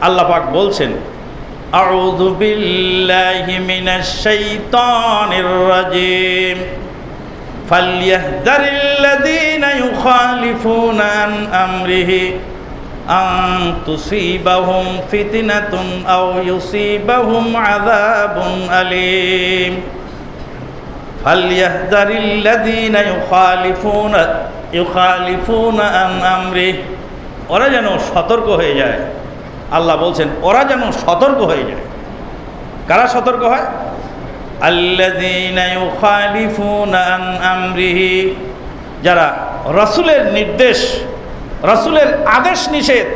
আল্লাহ পাক বলছেন আউযু বিল্লাহি মিনাশ শাইতানির রাজিম فليحذر الذين يخالفون عن أمره أن تصيبهم فتنة أو يصيبهم عذاب أليم فليحذر الذين يخالفون يخالفون عن أمره ওরা যেন সতর্ক হয়ে যায় আল্লাহ বলছেন, ওরা যেন সতর্ক হয়ে যায়। কারা সতর্ক হয়? যারা রাসূলের নির্দেশ, রাসূলের আদেশ নিষেধ,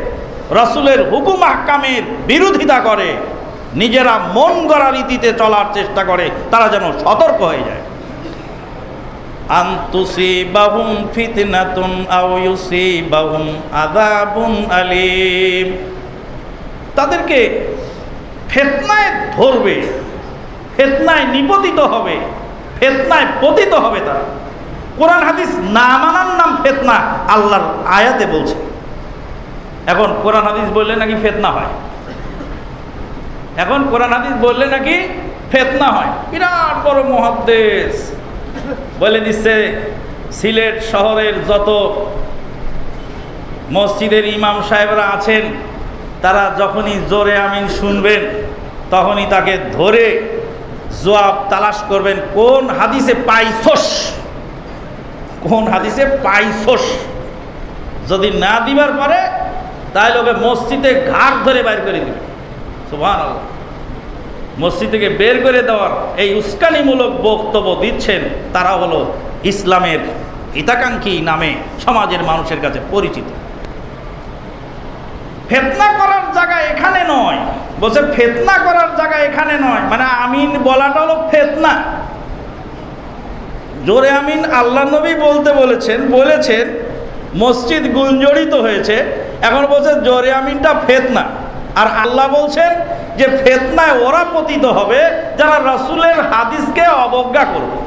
রসুলের হুকুম আহকামের বিরোধিতা করে, নিজেরা মন গড়া রীতিতে চলার চেষ্টা করে, তারা যেন সতর্ক হয়ে যায়। আন্তুসিবাহুম ফিতনাতুন আও ইউসিবাহুম আযাবুন আলীম। তাদেরকে ফেতনায় ধরবে, ফেতনায় নিপতিত হবে, ফেতনায় পতিত হবে তারা। কোরআন হাদিস না মানার নাম ফেতনা আল্লাহর আয়াতে বলছে। এখন কোরআন হাদিস বললে নাকি ফেতনা হয়? এখন কোরআন হাদিস বললে নাকি ফেতনা হয়? বিরাট বড় মহাদেশ বলে দিচ্ছে, সিলেট শহরের যত মসজিদের ইমাম সাহেবরা আছেন তারা যখনই জোরে আমিন শুনবেন, তখনই তাকে ধরে জবাব তালাশ করবেন, কোন হাদিসে পাইছস? কোন হাদিসে পাইছস? যদি না দিবার পারে তাহলে ওকে মসজিদে ঘাট ধরে বাইর করে দিবে। সুভান মসজিদ থেকে বের করে দেওয়ার এই উস্কানিমূলক বক্তব্য দিচ্ছেন, তারা হলো ইসলামের হিতাকাঙ্ক্ষী নামে সমাজের মানুষের কাছে পরিচিত। ফেতনা করার জায়গা এখানে নয়। বলছে, ফেতনা করার জায়গা এখানে নয়। মানে আমিন বলাটা হলো ফেতনা। জোরে আমিন আল্লাহ নবী বলতে বলেছেন বলেছেন, মসজিদ গুঞ্জরিত হয়েছে। এখন বলছে, জোরে আমিনটা ফেতনা। আর আল্লাহ বলছেন যে, ফেতনায় ওরা পতিত হবে যারা রসুলের হাদিসকে অবজ্ঞা করবে।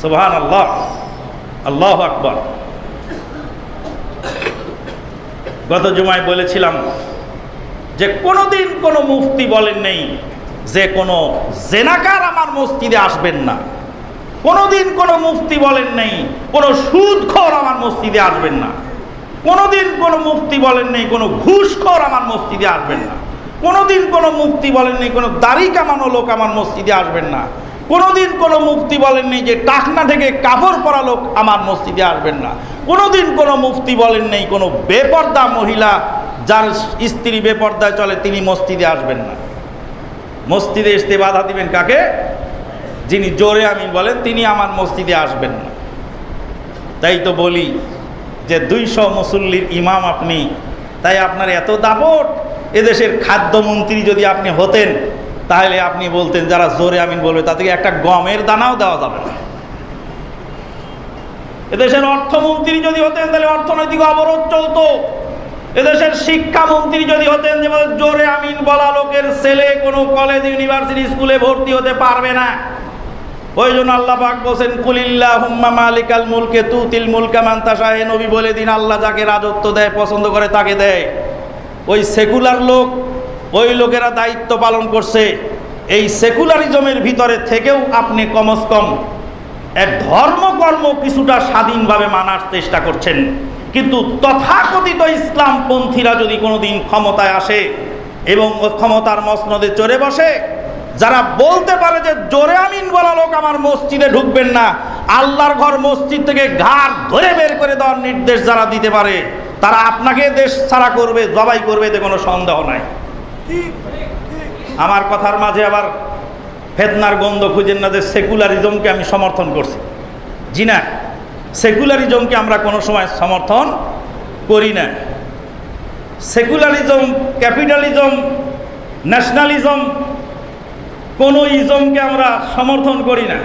সুবহান আল্লাহ আল্লাহ আকবর। গত জুমায় বলেছিলাম যে কোনোদিন কোনো মুফতি বলেন নেই যে কোনো জেনাকার আমার মসজিদে আসবেন না। কোনোদিন কোনো মুফতি বলেন নেই কোনো সুদখোর আমার মসজিদে আসবেন না। কোনোদিন কোনো মুফতি বলেন নেই কোনো ঘুষখোর আমার মসজিদে আসবেন না। কোনোদিন কোনো মুফতি বলেন নেই কোনো দাড়ি কামানো লোক আমার মসজিদে আসবেন না। কোনোদিন কোনো মুফতি বলেন নেই যে টাকনা থেকে কাপড় পরা লোক আমার মসজিদে আসবেন না। কোনোদিন কোনো মুফতি বলেন নেই, কোনো বেপর্দা মহিলা যার স্ত্রী বেপর্দায় চলে তিনি মসজিদে আসবেন না। মসজিদে এসতে বাধা দিবেন কাকে? যিনি জোরে আমিন বলেন, তিনি আমার মসজিদে আসবেন না। তাই তো বলি যে দুইশো মুসল্লির ইমাম আপনি, তাই আপনার এত দাপট। এদেশের খাদ্যমন্ত্রী যদি আপনি হতেন, তাহলে আপনি বলতেন, যারা জোরে আমিন বলবে, তাদেরকে একটা গমের দানাও দেওয়া যাবে না। এদেশের অর্থমন্ত্রী যদি হতেন, তাহলে অর্থনৈতিক অবরোধ চলতো। এদেশের শিক্ষামন্ত্রী যদি হতেন যে জোরে আমিন বলা লোকের ছেলে কোনো কলেজ ইউনিভার্সিটি স্কুলে ভর্তি হতে পারবে না। ওই জন্য আল্লাহ পাক বলছেন কুলিল্লাহ হুম্মা মালিকাল মুলকে তু তিল মুলকা মান্তাসা হে নবী, বলে দিন, আল্লাহ যাকে রাজত্ব দেয়, পছন্দ করে তাকে দেয়। ওই সেকুলার লোক, ওই লোকেরা দায়িত্ব পালন করছে। এই সেকুলারিজমের ভিতরে থেকেও আপনি কমস কম এক ধর্মকর্ম কিছুটা স্বাধীনভাবে মানার চেষ্টা করছেন। কিন্তু তথাকথিত ইসলামপন্থীরা যদি কোনোদিন ক্ষমতায় আসে এবং ক্ষমতার মসনদে চড়ে বসে যারা বলতে পারে যে জোরে আমিন বলা লোক আমার মসজিদে ঢুকবেন না আল্লাহর ঘর মসজিদ থেকে ঘাট ধরে বের করে দেওয়ার নির্দেশ যারা দিতে পারে তারা আপনাকে দেশ ছাড়া করবে জবাই করবে এতে কোনো সন্দেহ নাই। আমার কথার মাঝে আবার ফেতনার গন্ধ খুঁজেন না যে সেকুলারিজমকে আমি সমর্থন করছি। জি না, সেকুলারিজমকে আমরা কোনো সময় সমর্থন করি না। সেকুলারিজম, ক্যাপিটালিজম, ন্যাশনালিজম, কোনো ইজমকে আমরা সমর্থন করি না।